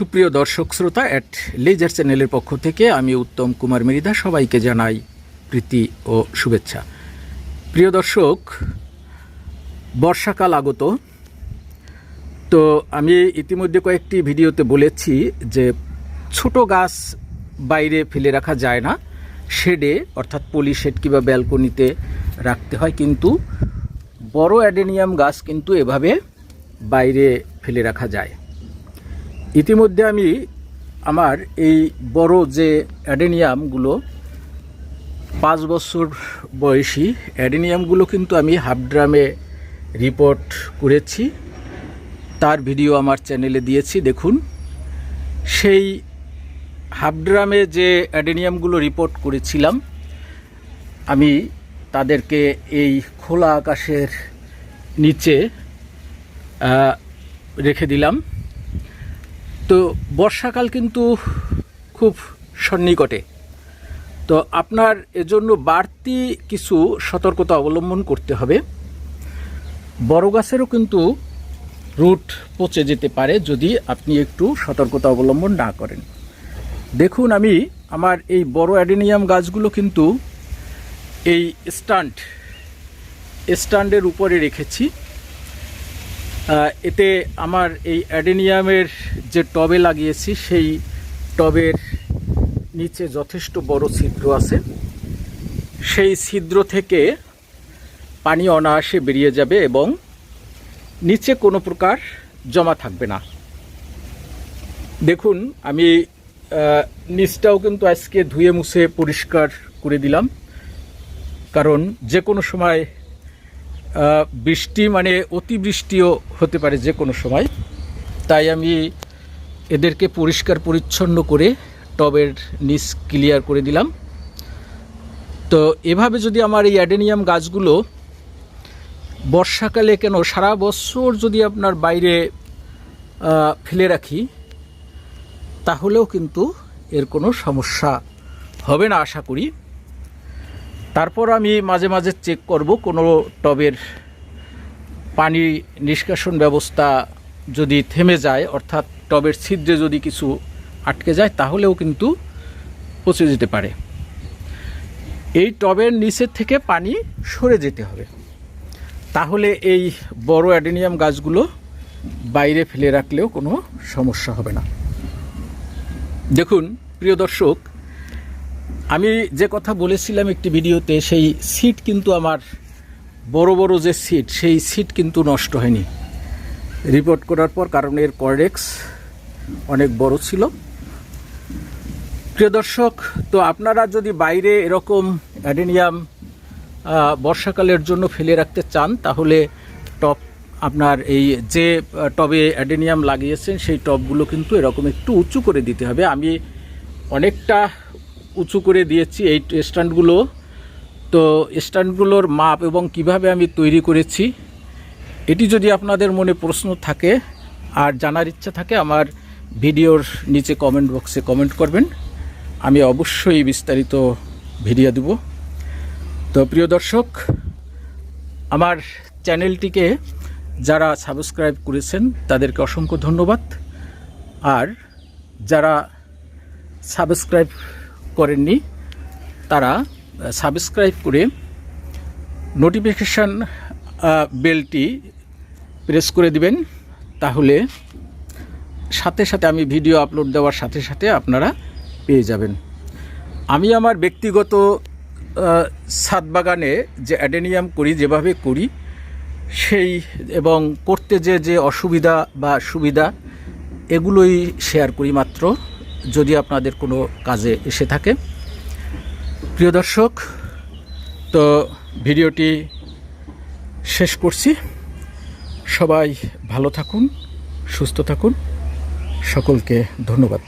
সুপ্রিয় দর্শক শ্রোতা অ্যাট লেজার চ্যানেলের পক্ষ থেকে আমি উত্তম কুমার মৃধা সবাইকে জানাই প্রীতি ও শুভেচ্ছা। প্রিয় দর্শক, বর্ষাকাল আগত। তো আমি ইতিমধ্যে কয়েকটি ভিডিওতে বলেছি যে ছোট গাছ বাইরে ফেলে রাখা যায় না। শেডে, অর্থাৎ পলি শেড কিংবা ব্যালকনিতে রাখতে হয়, কিন্তু বড় অ্যাডেনিয়াম গাছ কিন্তু এভাবে বাইরে ফেলে রাখা যায়। ইতিমধ্যে আমি আমার এই বড় যে অ্যাডেনিয়ামগুলো, পাঁচ বছর বয়সী অ্যাডেনিয়ামগুলো কিন্তু আমি হাফ ড্রামে রিপোর্ট করেছি। তার ভিডিও আমার চ্যানেলে দিয়েছি, দেখুন। সেই হাফ ড্রামে যে অ্যাডেনিয়ামগুলো রিপোর্ট করেছিলাম, আমি তাদেরকে এই খোলা আকাশের নিচে রেখে দিলাম। তো বর্ষাকাল কিন্তু খুব সন্নিকটে। তো আপনার এজন্য বাড়তি কিছু সতর্কতা অবলম্বন করতে হবে। বড় গাছেরও কিন্তু রুট পচে যেতে পারে যদি আপনি একটু সতর্কতা অবলম্বন না করেন। দেখুন, আমি আমার এই বড় অ্যাডেনিয়াম গাছগুলো কিন্তু এই স্ট্যান্ড, স্ট্যান্ডের উপরে রেখেছি। এতে আমার এই অ্যাডেনিয়ামের যে টবে লাগিয়েছি, সেই টবের নিচে যথেষ্ট বড় ছিদ্র আছে। সেই ছিদ্র থেকে পানি অনায়াসে বেরিয়ে যাবে এবং নিচে কোনো প্রকার জমা থাকবে না। দেখুন, আমি নিচটাও কিন্তু আজকে ধুয়ে মুছে পরিষ্কার করে দিলাম। কারণ যে কোনো সময় বৃষ্টি মানে অতিবৃষ্টিও হতে পারে যে কোনো সময়। তাই আমি এদেরকে পরিষ্কার পরিচ্ছন্ন করে টবের নিচ ক্লিয়ার করে দিলাম। তো এভাবে যদি আমার এই অ্যাডেনিয়াম গাছগুলো বর্ষাকালে কেন সারা বছর যদি আপনার বাইরে ফেলে রাখি, তাহলেও কিন্তু এর কোনো সমস্যা হবে না আশা করি। তারপর আমি মাঝে মাঝে চেক করব কোনো টবের পানি নিষ্কাশন ব্যবস্থা যদি থেমে যায়, অর্থাৎ টবের ছিদ্রে যদি কিছু আটকে যায়, তাহলেও কিন্তু পচে যেতে পারে। এই টবের নিচের থেকে পানি সরে যেতে হবে। তাহলে এই বড় অ্যাডেনিয়াম গাছগুলো বাইরে ফেলে রাখলেও কোনো সমস্যা হবে না। দেখুন, প্রিয় দর্শক আমি যে কথা বলেছিলাম একটি ভিডিওতে, সেই সিট কিন্তু আমার, বড় বড় যে সিট, সেই সিট কিন্তু নষ্ট হয়নি। রিপোর্ট করার পর কারণ এর কর্ডেক্স অনেক বড় ছিল। প্রিয় দর্শক, তো আপনারা যদি বাইরে এরকম অ্যাডেনিয়াম বর্ষাকালের জন্য ফেলে রাখতে চান, তাহলে টপ আপনার এই যে টবে অ্যাডেনিয়াম লাগিয়েছেন, সেই টবগুলো কিন্তু এরকম একটু উঁচু করে দিতে হবে। আমি অনেকটা উঁচু করে দিয়েছি এই স্ট্যান্ডগুলো। তো স্ট্যান্ডগুলোর মাপ এবং কীভাবে আমি তৈরি করেছি, এটি যদি আপনাদের মনে প্রশ্ন থাকে আর জানার ইচ্ছা থাকে, আমার ভিডিওর নিচে কমেন্ট বক্সে কমেন্ট করবেন। আমি অবশ্যই বিস্তারিত ভিডিও দেব। তো প্রিয় দর্শক, আমার চ্যানেলটিকে যারা সাবস্ক্রাইব করেছেন, তাদেরকে অসংখ্য ধন্যবাদ। আর যারা সাবস্ক্রাইব করেননি, তারা সাবস্ক্রাইব করে নোটিফিকেশান বেলটি প্রেস করে দিবেন, তাহলে সাথে সাথে আমি ভিডিও আপলোড দেওয়ার সাথে সাথে আপনারা পেয়ে যাবেন। আমি আমার ব্যক্তিগত ছাদ বাগানে যে অ্যাডেনিয়াম করি, যেভাবে করি, সেই এবং করতে যে যে অসুবিধা বা সুবিধা, এগুলোই শেয়ার করি মাত্র। যদি আপনাদের কোনো কাজে এসে থাকে। প্রিয় দর্শক, তো ভিডিওটি শেষ করছি। সবাই ভালো থাকুন, সুস্থ থাকুন। সকলকে ধন্যবাদ।